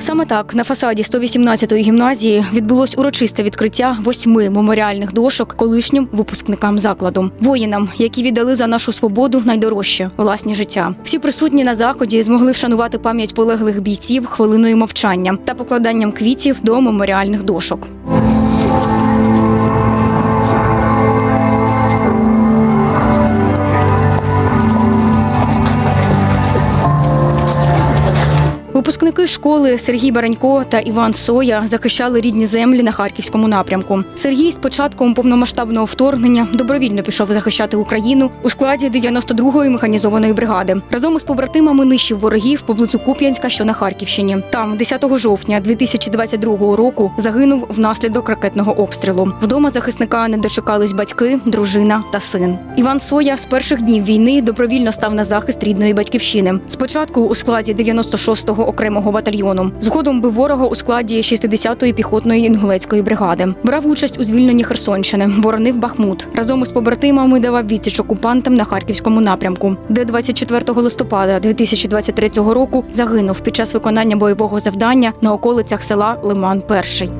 Саме так на фасаді 118-ї гімназії відбулось урочисте відкриття восьми меморіальних дошок колишнім випускникам закладу, воїнам, які віддали за нашу свободу найдорожче власні життя. Всі присутні на заході змогли вшанувати пам'ять полеглих бійців хвилиною мовчання та покладанням квітів до меморіальних дошок. Випускники школи Сергій Баранько та Іван Соя захищали рідні землі на харківському напрямку. Сергій з початком повномасштабного вторгнення добровільно пішов захищати Україну у складі 92-ї механізованої бригади. Разом із побратимами нищив ворогів поблизу Куп'янська, що на Харківщині. Там, 10 жовтня 2022 року, загинув внаслідок ракетного обстрілу. Вдома захисника не дочекались батьки, дружина та син. Іван Соя з перших днів війни добровільно став на захист рідної батьківщини. Спочатку у складі 96-го окремого батальйону. Згодом бив ворога у складі 60-ї піхотної інгулецької бригади. Брав участь у звільненні Херсонщини, боронив Бахмут. Разом із побратимами давав відсіч окупантам на харківському напрямку, де 24 листопада 2023 року загинув під час виконання бойового завдання на околицях села Лиман Перший.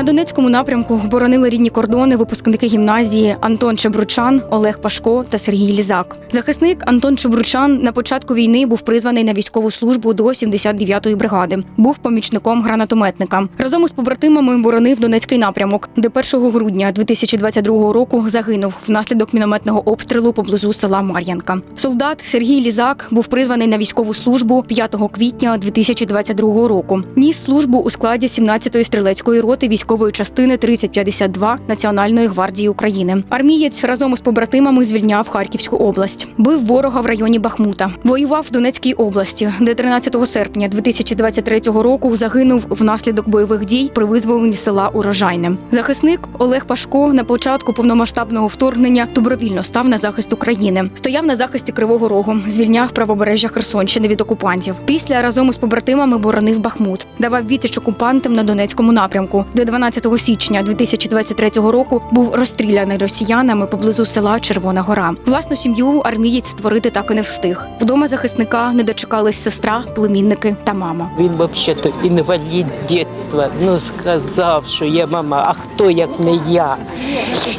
На Донецькому напрямку боронили рідні кордони випускники гімназії Антон Чебручан, Олег Пашко та Сергій Лізак. Захисник Антон Чебручан на початку війни був призваний на військову службу до 79-ї бригади. Був помічником гранатометника. Разом із побратимами боронив Донецький напрямок, де 1 грудня 2022 року загинув внаслідок мінометного обстрілу поблизу села Мар'янка. Солдат Сергій Лізак був призваний на військову службу 5 квітня 2022 року. Ніс службу у складі 17-ї стрілецької роти військової частини 3052 Національної гвардії України. Армієць разом із побратимами звільняв Харківську область. Бив ворога в районі Бахмута. Воював в Донецькій області, де 13 серпня 2023 року загинув внаслідок бойових дій при визволенні села Урожайне. Захисник Олег Пашко на початку повномасштабного вторгнення добровільно став на захист України. Стояв на захисті Кривого Рогу, звільняв правобережжя Херсонщини від окупантів. Після разом із побратимами боронив Бахмут, давав відсіч окупантам на Донецькому напрямку, де 12 січня 2023 року був розстріляний росіянами поблизу села Червона Гора. Власну сім'ю армієць створити так і не встиг. Вдома захисника не дочекались сестра, племінники та мама. Він взагалі інвалід дитинства. Ну сказав, що я мама, а хто як не я?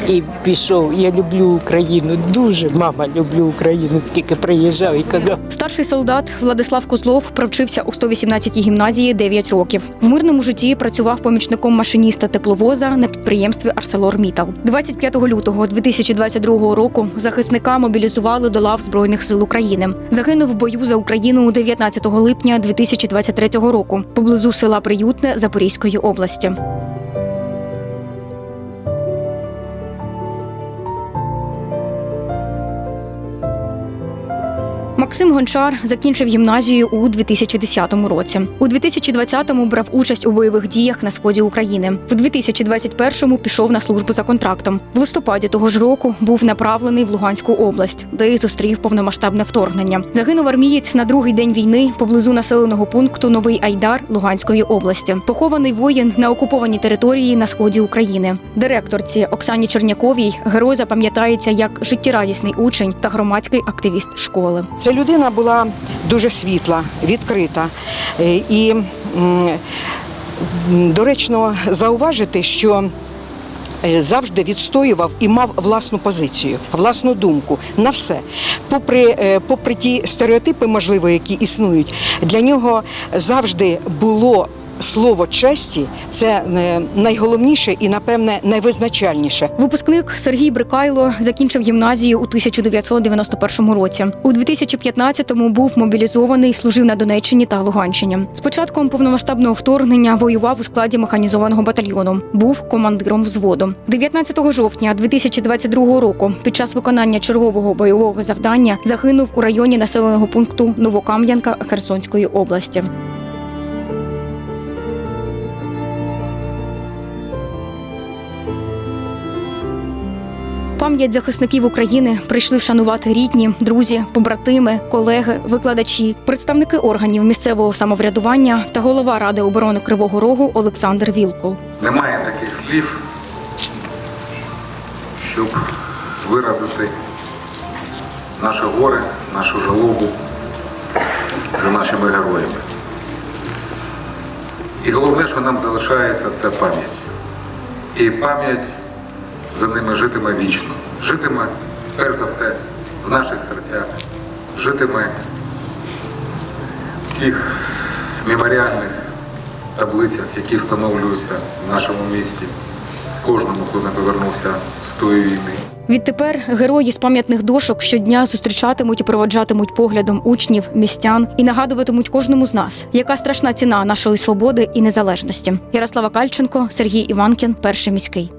І пішов. Я люблю Україну. Дуже мама люблю Україну. Скільки приїжджав і казав. Старший солдат Владислав Козлов провчився у 118-й гімназії 9 років. В мирному житті працював помічником машиніста тепловоза на підприємстві Арселор-Мітал. 25 лютого 2022 року захисника мобілізували до лав Збройних сил України. Загинув в бою за Україну 19 липня 2023 року поблизу села Приютне Запорізької області. Максим Гончар закінчив гімназію у 2010 році. У 2020-му брав участь у бойових діях на сході України. В 2021-му пішов на службу за контрактом. В листопаді того ж року був направлений в Луганську область, де й зустрів повномасштабне вторгнення. Загинув армієць на другий день війни поблизу населеного пункту Новий Айдар Луганської області. Похований воїн на окупованій території на сході України. Директорці Оксані Черняковій герой запам'ятається як життєрадісний учень та громадський активіст школи. Ця людина була дуже світла, відкрита. Е, І доречно зауважити, що е, завжди відстоював і мав власну позицію, власну думку на все. Попри, е, попри ті стереотипи, можливо, які існують, для нього завжди було. Слово честі це е, найголовніше і, напевне, найвизначальніше. Випускник Сергій Брикайло закінчив гімназію у 1991 році. У 2015-му був мобілізований, служив на Донеччині та Луганщині. З повномасштабного вторгнення воював у складі механізованого батальйону. Був командиром взводу. 19 жовтня 2022 року під час виконання чергового бойового завдання загинув у районі населеного пункту Новокам'янка Херсонської області. Пам'ять захисників України прийшли вшанувати рідні, друзі, побратими, колеги, викладачі, представники органів місцевого самоврядування та голова Ради оборони Кривого Рогу Олександр Вілкул. Немає таких слів, щоб виразити наше горе, нашу жалобу за нашими героями. І головне, що нам залишається, це пам'ять. І пам'ять за ними житиме вічно. Житиме, перш за все, в наших серцях, житиме всіх меморіальних таблицях, які встановлюються в нашому місті, кожному, хто не повернувся з тої війни. Відтепер герої з пам'ятних дошок щодня зустрічатимуть і проводжатимуть поглядом учнів, містян і нагадуватимуть кожному з нас, яка страшна ціна нашої свободи і незалежності. Ярослава Кальченко, Сергій Іванкін, перший міський.